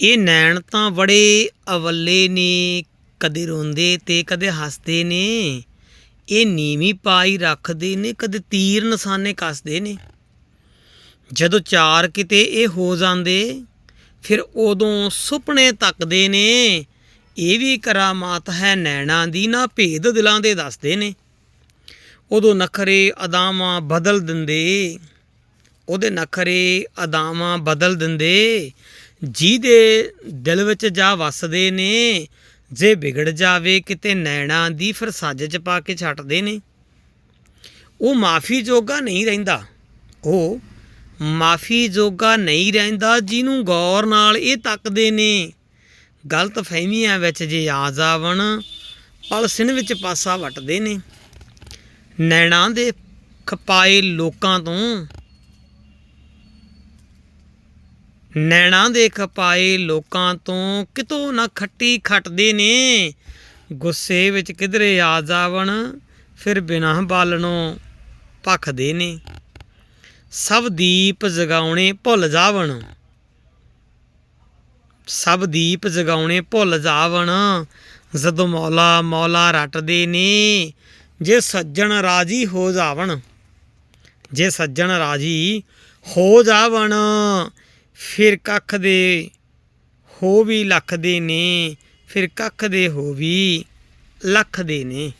ਇਹ ਨੈਣ ਤਾਂ ਬੜੇ ਅਵੱਲੇ ਨੇ, ਕਦੇ ਰੋਂਦੇ ਤੇ ਕਦੇ ਹੱਸਦੇ ਨੇ। ਇਹ ਨੀਵੀਂ ਪਾਈ ਰੱਖਦੇ ਨੇ, ਕਦੇ ਤੀਰ ਨਿਸ਼ਾਨੇ ਕੱਸਦੇ ਨੇ। ਜਦੋਂ ਚਾਰ ਕਿਤੇ ਇਹ ਹੋ ਜਾਂਦੇ, ਫਿਰ ਉਦੋਂ ਸੁਪਨੇ ਤੱਕਦੇ ਨੇ। ਇਹ ਵੀ ਕਰਾਮਾਤ ਹੈ ਨੈਣਾ ਦੀ, ਨਾ ਭੇਦ ਦਿਲਾਂ ਦੇ ਦੱਸਦੇ ਨੇ। ਉਦੋਂ ਨਖਰੇ ਅਦਾਵਾਂ ਬਦਲ ਦਿੰਦੇ, ਉਹਦੇ ਨਖਰੇ ਅਦਾਵਾਂ ਬਦਲ ਦਿੰਦੇ। ਜਿਹਦੇ ਦਿਲ ਵਿੱਚ ਜਾ ਵਸਦੇ ਨੇ, ਜੇ ਵਿਗੜ ਜਾਵੇ ਕਿਤੇ ਨੈਣਾ ਦੀ ਫਿਰ ਸੱਜ ਚ ਪਾ ਕੇ ਛੱਡਦੇ ਨੇ। ਉਹ ਮਾਫੀ ਜੋਗਾ ਨਹੀਂ ਰਹਿੰਦਾ। ਉਹ ਮਾਫੀ ਜੋਗਾ ਨਹੀਂ ਰਹਿੰਦਾ ਜਿਹਨੂੰ ਗੌਰ ਨਾਲ ਇਹ ਤੱਕਦੇ ਨੇ। ਗਲਤ ਫਹਿਮੀਆਂ ਵਿੱਚ ਜੇ ਆ ਜਾਵਣ ਪਲਸਿਨ ਵਿੱਚ ਪਾਸਾ ਵਟਦੇ ਨੇ। ਨੈਣਾ ਦੇ ਖਪਾਏ ਲੋਕਾਂ ਤੋਂ ਨੈਣਾ ਦੇ ਖਪਾਏ ਲੋਕਾਂ ਤੋਂ ਕਿਤੋਂ ਨਾ ਖੱਟੀ ਖੱਟਦੇ ਨੇ। ਗੁੱਸੇ ਵਿੱਚ ਕਿਧਰੇ ਆ ਜਾਵਣ, ਫਿਰ ਬਿਨਾਂ ਬਾਲਣੋਂ ਭਖਦੇ ਨੇ। ਸਭ ਦੀਪ ਜਗਾਉਣੇ ਭੁੱਲ ਜਾਵਣ। ਸਭ ਦੀਪ ਜਗਾਉਣੇ ਭੁੱਲ ਜਾਵਣ। ਜਦੋਂ ਮੌਲਾ ਮੌਲਾ ਰਟਦੇ ਨੇ, ਜੇ ਸੱਜਣ ਰਾਜੀ ਹੋ ਜਾਵਣ। ਜੇ ਸੱਜਣ ਰਾਜੀ ਹੋ ਜਾਵਣ ਫਿਰ ਕੱਖ ਦੇ ਹੋ ਵੀ ਲੱਖ ਦੇ ਨੇ, ਫਿਰ ਕੱਖ ਦੇ ਹੋ ਵੀ ਲੱਖ ਦੇ ਨੇ।